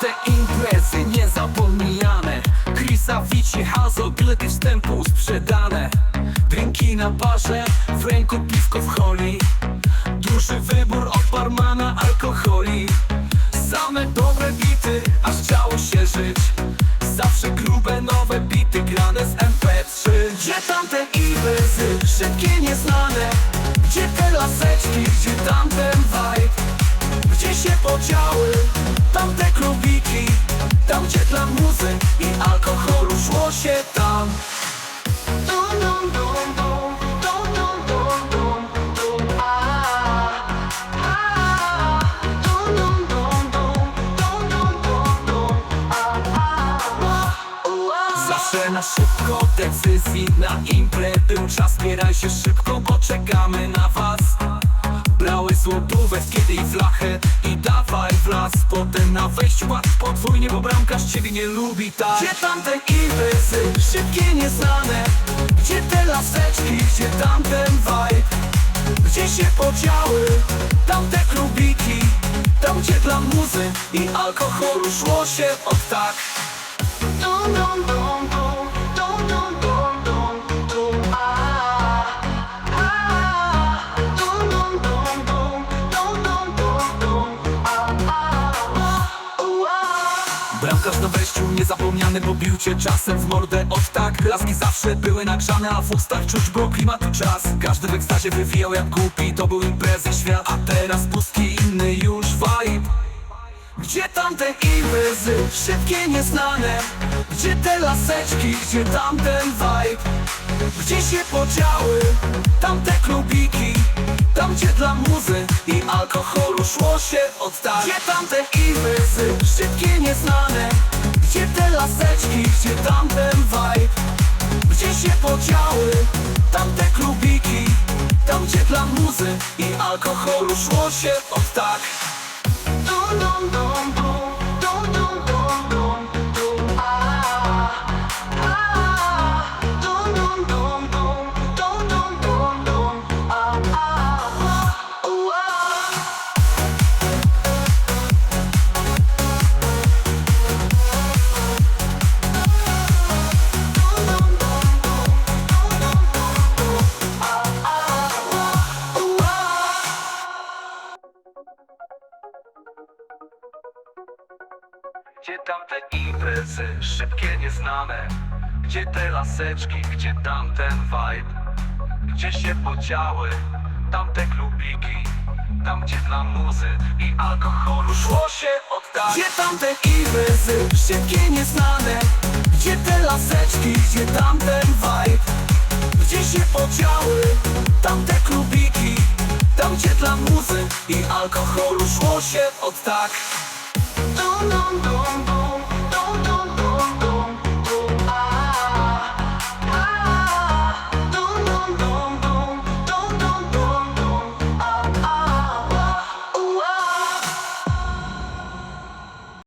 te imprezy niezapomniane. Chrisa, Vici, Hazo, bilety wstępu sprzedane. Drinki na barze, w ręku piwko w holi. Duży wybór od barmana alkoholi. Same dobre bity, aż chciało się żyć. Zawsze grube nowe bity grane z MP3 Gdzie tamte imprezy, szybkie nieznane? Gdzie te laseczki, gdzie Gdzie się podziały. Tamte klubiki Tam gdzie dla muzy i alkoholu szło się tam. Dum, na szybko decyzji na imprę Był czas, zbieraj się szybko, bo czekamy na was. Brały złotówek, kiedy i flachę. I dawaj w las Potem na wejściu ład podwójnie, bo bramkarz ciebie nie lubi tak. Gdzie tamte imprezy, szybkie, nieznane. Gdzie te laseczki, gdzie tamten vibe? Gdzie się podziały, tamte klubiki Tam gdzie dla muzy i alkoholu szło się od tak Na wejściu niezapomniany, bo bił cię czasem w mordę. Od tak Laski zawsze były nagrzane, a w ustach czuć było klimatu czas. Każdy w ekstazie wywijał jak głupi, to był imprezy świat. A teraz pustki, inny już vibe. Gdzie tamte imprezy, szybkie, nieznane. Gdzie te laseczki, gdzie tamten vibe? Gdzie się podziały, tamte klubiki? Tam gdzie dla muzy i alkoholu szło się od tak Gdzie tamte imprezy, szybkie, nieznane Gdzie te laseczki, gdzie tamten vibe? Gdzie się podziały, tamte klubiki Tam gdzie dla muzy i alkoholu szło się Gdzie tamte imprezy, szybkie, nieznane? Gdzie te laseczki, gdzie tamten vibe? Gdzie się podziały, tamte klubiki? Tam gdzie dla muzy i alkoholu szło się od tak Gdzie tamte imprezy, szybkie, nieznane? Gdzie te laseczki, gdzie tamten vibe? Gdzie się podziały, tamte klubiki? Tam gdzie dla muzy i alkoholu szło się od tak